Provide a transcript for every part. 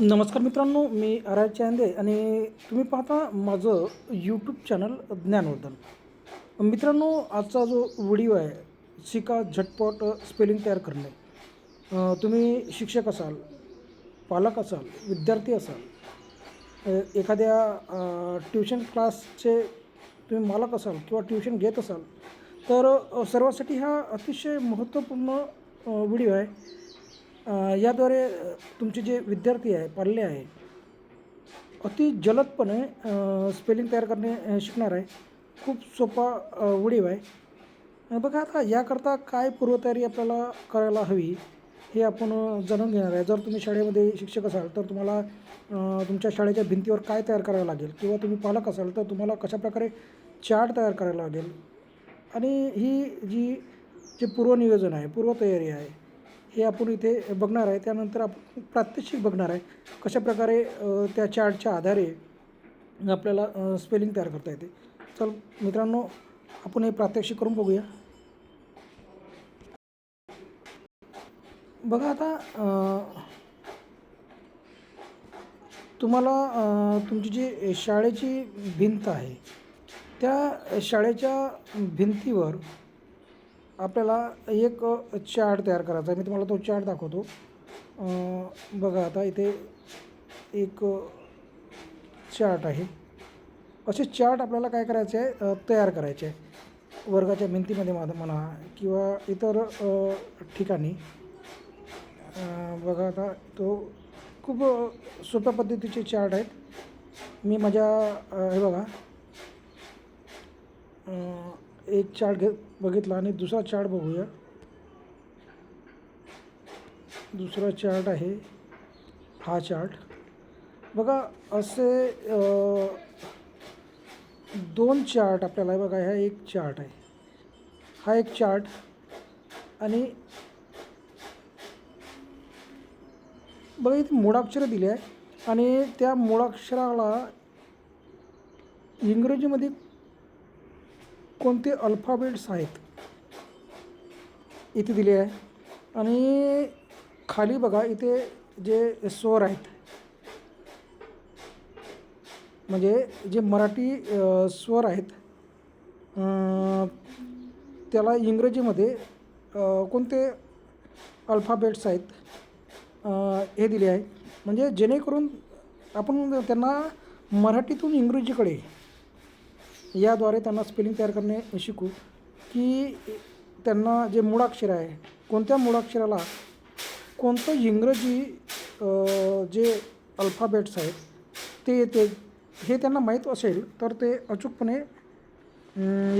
नमस्कार मित्रांनो मी आराय चांदे आणि तुम्ही पाहता माझं यूट्यूब चॅनल ज्ञानवर्धन. मित्रांनो आजचा जो व्हिडिओ आहे शिका झटपट स्पेलिंग तयार करणे. तुम्ही शिक्षक असाल पालक असाल विद्यार्थी असाल एखाद्या ट्युशन क्लासचे तुम्ही मालक असाल किंवा ट्युशन घेत असाल तर सर्वासाठी सर्वांसाठी हा अतिशय महत्त्वपूर्ण व्हिडिओ आहे. याद्वारे तुमचे जे विद्यार्थी आहे पाल्य आहे अति जलदपणे स्पेलिंग तयार करणे शिकणार आहे. खूप सोपा उडीव आहे. बघा आता याकरता काय पूर्वतयारी आपल्याला करायला हवी हे आपण जाणून घेणार आहे. जर तुम्ही शाळेमध्ये शिक्षक असाल तर तुम्हाला तुमच्या शाळेच्या भिंतीवर काय तयार करावं लागेल? किंवा तुम्ही पालक असाल तर तुम्हाला कशाप्रकारे चार्ट तयार करायला लागेल? आणि ही जी जे पूर्वनियोजन आहे पूर्वतयारी आहे हे आपण इथे बघणार आहे. त्यानंतर आपण प्रात्यक्षिक बघणार आहे. कशाप्रकारे त्या चार्टच्या आधारे आपल्याला स्पेलिंग तयार करता येते. चल मित्रांनो आपण हे प्रात्यक्षिक करून बघूया. बघा आता तुम्हाला तुमची जी शाळेची भिंत आहे त्या शाळेच्या भिंतीवर आपल्याला एक चार्ट तयार करायचा आहे. मी तुम्हाला तो चार्ट दाखवतो. बघा आता इथे एक चार्ट आहे. असे चार्ट आपल्याला काय करायचे आहे? तयार करायचे आहे. वर्गाच्या भिंतीमध्ये माझं म्हणा किंवा इतर ठिकाणी. बघा आता तो खूप सोप्या पद्धतीचे चार्ट आहेत. मी माझ्या हे बघा. एक चार्ट घे बघितला आणि दुसरा चार्ट बघूया. दुसरा चार्ट आहे हा चार्ट बघा असे दोन चार्ट आपल्याला बघा हा एक चार्ट आहे. हा एक चार्ट आणि बघा इथे मुळाक्षरं दिली आहे. आणि त्या मुळाक्षराला इंग्रजीमध्ये कोणते अल्फाबेट्स आहेत? इथे दिले आहे. आणि खाली बघा इथे जे स्वर आहेत म्हणजे जे मराठी स्वर आहेत त्याला इंग्रजीमध्ये कोणते अल्फाबेट्स आहेत हे दिले आहे. म्हणजे जेणेकरून आपण त्यांना मराठीतून इंग्रजीकडे याद्वारे त्यांना स्पेलिंग तयार करणे शिकू की त्यांना जे मूळाक्षर आहे कोणत्या मूळाक्षराला कोणतं इंग्रजी जे अल्फाबेट्स आहेत ते येते हे त्यांना माहीत असेल तर ते अचूकपणे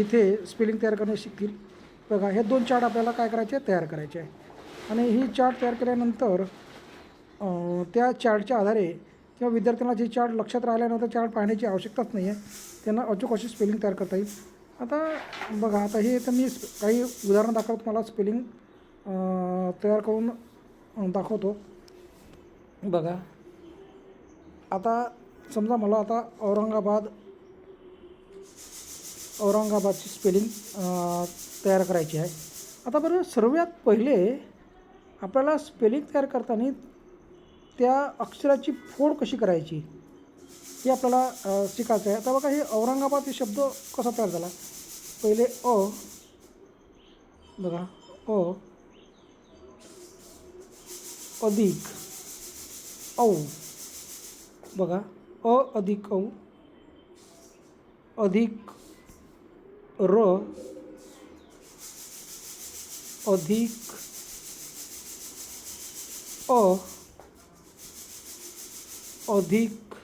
इथे स्पेलिंग तयार करणे शिकतील बघा हे दोन चार्ट आपल्याला काय करायचे आहे? तयार करायचे आहे आणि ही चार्ट तयार केल्यानंतर त्या चार्टच्या आधारे किंवा विद्यार्थ्यांना जे चार्ट लक्षात राहिल्यानंतर चार्ट पाहण्याची आवश्यकताच नाही आहे. त्यांना अचूक अशी स्पेलिंग तयार करता येईल. आता बघा आता हे तर मी काही उदाहरण दाखवत तुम्हाला स्पेलिंग तयार करून दाखवतो. बघा. आता समजा मला आता औरंगाबाद औरंगाबादची स्पेलिंग तयार करायची आहे. आता बरं सर्वात पहिले आपल्याला स्पेलिंग तयार करताना त्या अक्षराची फोड कशी करायची हे आपल्याला शिकायचं आहे आता बघा हे औरंगाबाद हे शब्द कसा तयार झाला? पहिले अ बघा अ अधिक औ बघा अ अधिक औ अधिक र अधिक अ अधिक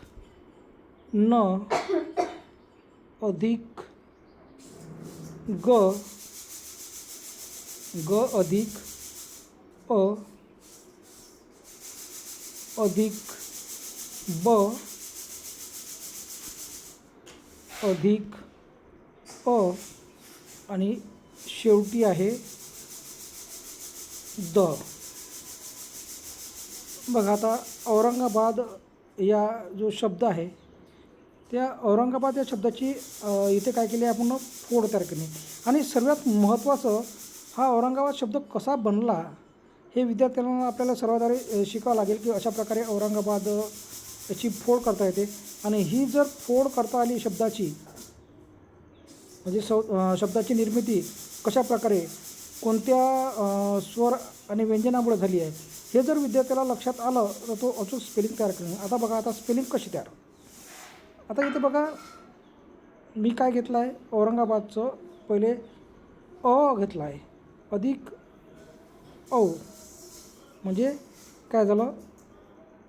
न अधिक ग ग अधिक अ, अधिक ब, अधिक अ, आणि शेवटी आहे द. बघा आता औरंगाबाद या जो शब्द आहे त्या औरंगाबाद या शब्दाची इथे काय केली आहे आपण फोड तयार केली. आणि सर्वात महत्त्वाचं हा औरंगाबाद शब्द कसा बनला हे विद्यार्थ्यांना आपल्याला सर्वाधारे शिकावं लागेल की अशा प्रकारे औरंगाबाद याची फोड करता येते. आणि ही जर फोड करता आली शब्दाची म्हणजे सौ शब्दाची निर्मिती कशा प्रकारे कोणत्या स्वर आणि व्यंजनामुळे झाली आहे हे जर विद्यार्थ्याला लक्षात आलं तर तो अचूक स्पेलिंग तयार करेल. आता बघा आता स्पेलिंग कशी तयार आता इथे बघा मी काय घेतलं आहे औरंगाबादचं पहिले अ घेतला आहे अधिक औ. म्हणजे काय झालं?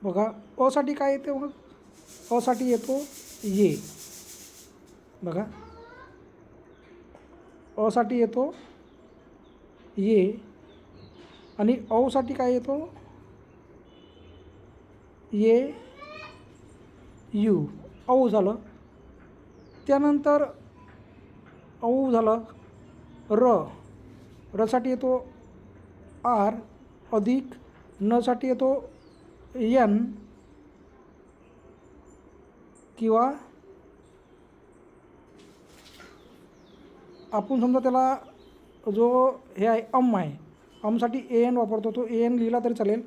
बघा असाठी काय येते मग असाठी येतो ये. बघा. असाठी येतो ये. आणि औसाठी काय येतो? ये यू. औ झालं. त्यानंतर औ झालं. र. रसाठी येतो आर. अधिक. नसाठी येतो यन किंवा आपण समजा त्याला जो हे आहे अम आहे अमसाठी ए एन वापरतो. तो ए एन लिहिला तरी चालेल.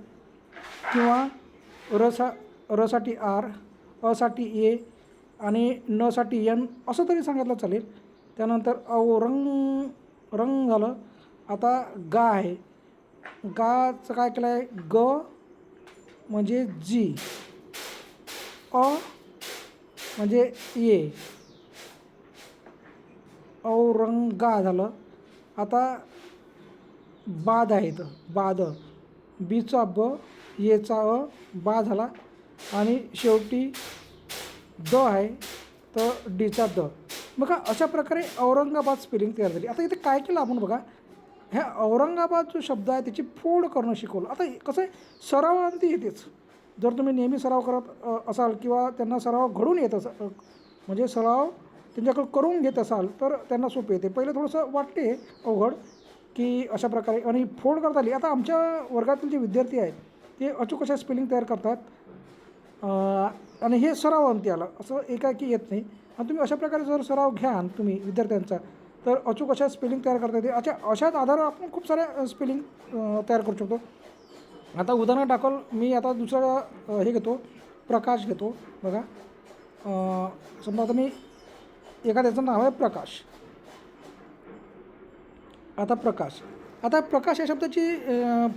किंवा रसा रसाठी आर असाठी ए आणि नसाठी एन असं तरी सांगितलं चालेल. त्यानंतर औरंग रंग झालं. आता गा आहे. गाचं काय केलं आहे ग म्हणजे जी अ म्हणजे ये औरंगा झालं. आता बाद आहेत बाद. बीचा ब येचा अ बा झाला. आणि शेवटी द आहे. तर डीचा द. बघा अशा प्रकारे औरंगाबाद स्पेलिंग तयार झाली. आता इथे काय केलं आपण बघा? ह्या औरंगाबाद जो शब्द आहे त्याची फोड करणं शिकवलं. आता कसं आहे? सरावांती येतेच. जर तुम्ही नेहमी सराव करत असाल किंवा त्यांना सराव घडून येत असाल म्हणजे सराव त्यांच्याकडं करून घेत असाल तर त्यांना सोपे येते. पहिले थोडंसं वाटते अवघड. की अशा प्रकारे. आणि फोड करता आली. आता आमच्या वर्गातील जे विद्यार्थी आहेत ते अचूक अशा स्पेलिंग तयार करतात. आणि हे सरावांती आलं. असं एकाएकी येत नाही. आणि तुम्ही अशा प्रकारे जर सराव घ्या तुम्ही विद्यार्थ्यांचा तर अचूक अशा स्पेलिंग तयार करता येते. अशा अशाच आधारावर आपण खूप साऱ्या स्पेलिंग तयार करू शकतो. आता उदाहरण टाकल मी आता दुसरा हे घेतो. प्रकाश घेतो. बघा. समजा आता मी एखाद्याचं नाव आहे प्रकाश. आता प्रकाश. आता प्रकाश या शब्दाची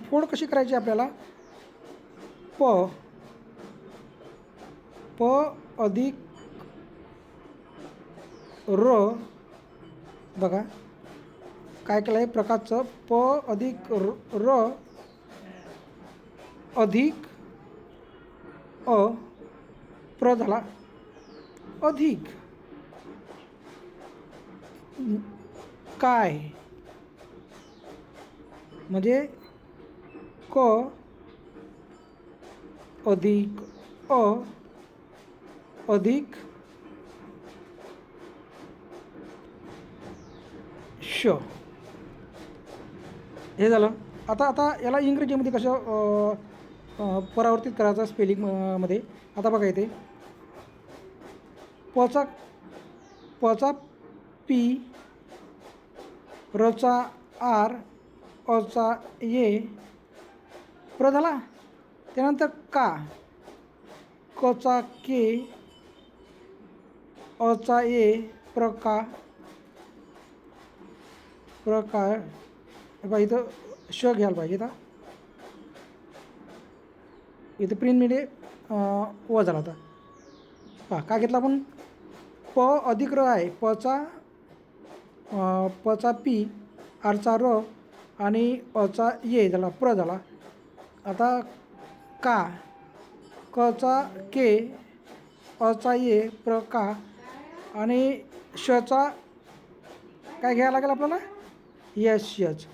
फोड कशी करायची आपल्याला? प प अधिक र बघा. काय केलं आहे? प्रकाशचं प अधिक र र अधिक अ प्र झाला. अधिक. काय? म्हणजे क अधिक अ अधिक श. हे झालं. आता आता याला इंग्रजीमध्ये कसं परावर्तित करायचं स्पेलिंगमध्ये? आता बघा इथे. पचा पचा पी रचा आर अचा ये. प्र झाला त्यानंतर का? कचा के. अचा ये. प्रका. प्रकार बा इथं श घ्यायला पाहिजे का इथं प्रिंट मिडे व झाला होता. पहा का घेतला आपण? प अधिक र आहे. पचा पचा पी आरचा र आणि अचा ये झाला प्र झाला. आता का? कचा के अचा ये प्र का? आणि शचा काय घ्यायला लागेल आपल्याला? यस यच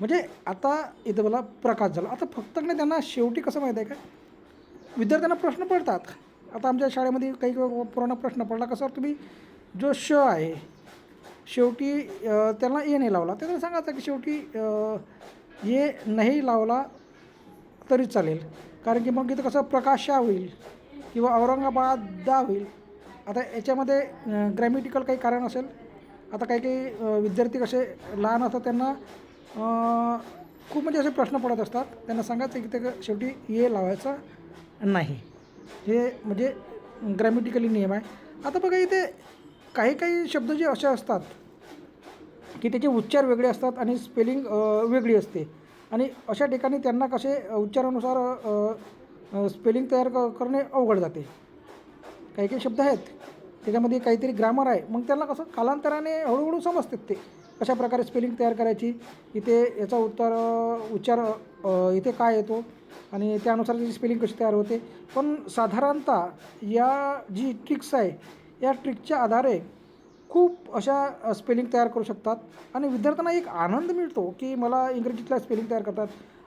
म्हणजे आता इथं मला प्रकाश झाला. आता फक्त नाही त्यांना शेवटी कसं माहीत आहे का? विद्यार्थ्यांना प्रश्न पडतात. आता आमच्या शाळेमध्ये काही पुराणा प्रश्न पडला कसं तुम्ही जो श आहे शेवटी त्यांना ए नाही लावला. त्यांना सांगायचं की शेवटी ये नाही लावला तरी चालेल. कारण की मग इथं कसं प्रकाशा होईल किंवा औरंगाबादा होईल. आता याच्यामध्ये ग्रॅमेटिकल काही कारण असेल. आता काही काही विद्यार्थी कसे लहान असतात त्यांना खूप म्हणजे असे प्रश्न पडत असतात. त्यांना सांगायचं की ते शेवटी ये लावायचा नाही. हे म्हणजे ग्रॅमेटिकली नियम आहे. आता बघा इथे काही काही शब्द जे असे असतात की त्याचे उच्चार वेगळे असतात आणि स्पेलिंग वेगळी असते. आणि अशा ठिकाणी त्यांना कसे उच्चारानुसार स्पेलिंग तयार क करणे अवघड जाते. काही काही शब्द आहेत त्याच्यामध्ये काहीतरी ग्रामर आहे मग त्यांना कसं कालांतराने हळूहळू समजतात ते कशा प्रकारे स्पेलिंग तयार करायची इथे याचा उत्तर उच्चार इथे काय येतो आणि त्यानुसार त्याची स्पेलिंग कशी तयार होते. पण साधारणतः या जी ट्रिक्स आहे या ट्रिकच्या आधारे खूप अशा स्पेलिंग तयार करू शकतात. आणि विद्यार्थ्यांना एक आनंद मिळतो की मला इंग्रजीतला स्पेलिंग तयार करतात.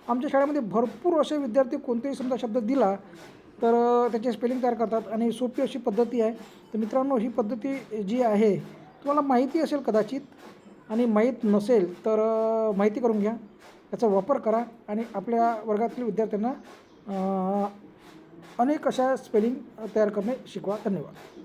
आमच्या शाळेमध्ये भरपूर असे विद्यार्थी कोणतेही समजा शब्द दिला तर त्याचे स्पेलिंग तयार करतात. आणि सोपी अशी पद्धती आहे. तर मित्रांनो ही पद्धती जी आहे तुम्हाला माहिती असेल कदाचित आणि माहीत नसेल तर माहिती करून घ्या. याचा वापर करा आणि आपल्या वर्गातील विद्यार्थ्यांना अनेक अशा स्पेलिंग तयार करणे शिकवा. धन्यवाद.